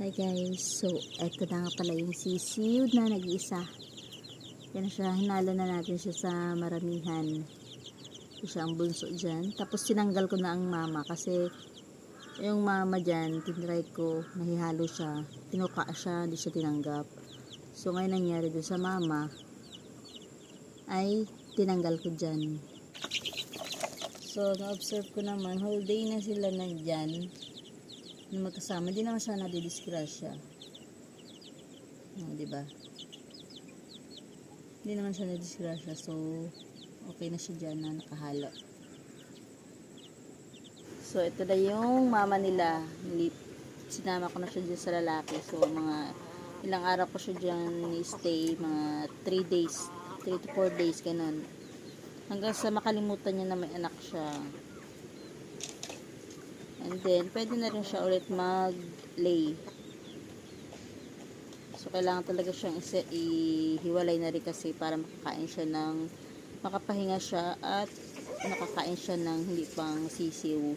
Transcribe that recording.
Hi guys, so eto na nga pala yung sisiw na nag-iisa. Yan siya, hinalo na natin siya sa maramihan. Siya ang bunso dyan. Tapos sinanggal ko na ang mama kasi yung mama dyan, tinry ko, nahihalo siya. Tinuka siya, hindi siya tinanggap. So ngayon nangyari dun sa mama, ay tinanggal ko dyan. So, na-observe ko naman, whole day na sila nandyan na magkasama. Hindi naman siya nadidisgrasya. Oh, di ba? Hindi naman siya nadisgrasya. So, okay na siya dyan na nakahalo. So, ito na yung mama nila. Sinama ko na siya dyan sa lalaki. So, mga ilang araw ko siya dyan stay. Mga 3 days. 3 to 4 days, ganun. Hanggang sa makalimutan niya na may anak siya. And then, pwede na rin siya ulit mag-lay. So, kailangan talaga siyang ihiwalay na rin kasi para makakain siya ng makapahinga siya at nakakain siya ng hindi pang sisiw.